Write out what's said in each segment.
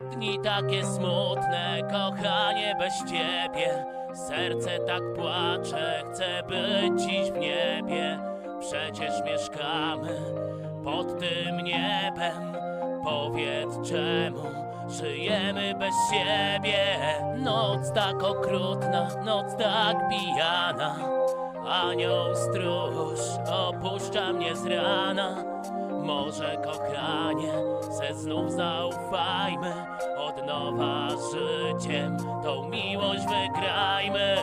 Dni takie smutne, kochanie bez ciebie. Serce tak płacze, chcę być dziś w niebie. Przecież mieszkamy pod tym niebem. Powiedz czemu żyjemy bez siebie? Noc tak okrutna, noc tak pijana Anioł stróż opuszcza mnie z rana. Może kochanie, se znów zaufajmy. Od nowa życiem tą miłość wygrajmy.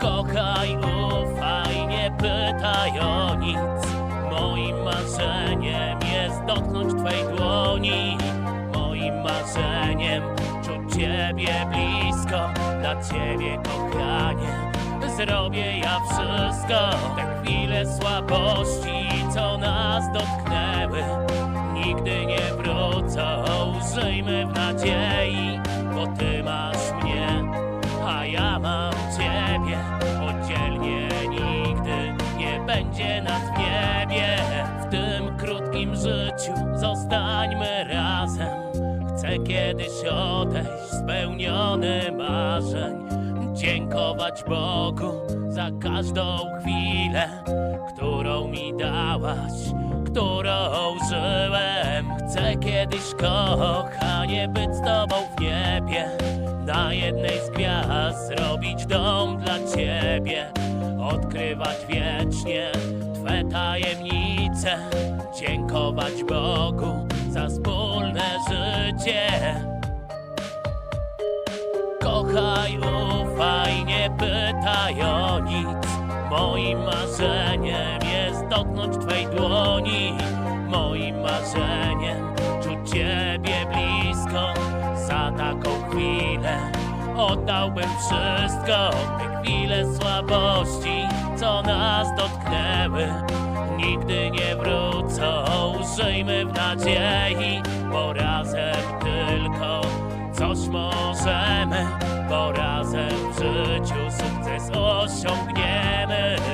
Kochaj, ufaj, nie pytaj o nic. Moim marzeniem jest dotknąć Twej dłoni. Moim marzeniem czuć Ciebie blisko. Dla Ciebie kochanie Zrobię ja wszystko. Te chwile słabości, co nas dotknęły Nigdy nie wrócą. Żyjmy w nadziei Bo Ty masz mnie A ja mam Ciebie. Oddzielnie nigdy Nie będzie nas w niebie. W tym krótkim życiu Zostańmy razem. Chcę kiedyś odejść spełniony marzeń Dziękować Bogu za każdą chwilę Którą mi dałaś, którą żyłem. Chcę kiedyś kochanie być z Tobą w niebie Na jednej z gwiazd zrobić dom dla Ciebie Odkrywać wiecznie Twe tajemnice. Dziękować Bogu za wspólne życie nie pytaj nic. Moim marzeniem jest dotknąć Twej dłoni. Moim marzeniem czuć Ciebie blisko. Za taką chwilę oddałbym wszystko. Te chwile słabości, co nas dotknęły Nigdy nie wrócą, żyjmy w nadziei Bo razem tylko coś możemy, bo razem w życiu sukces osiągniemy.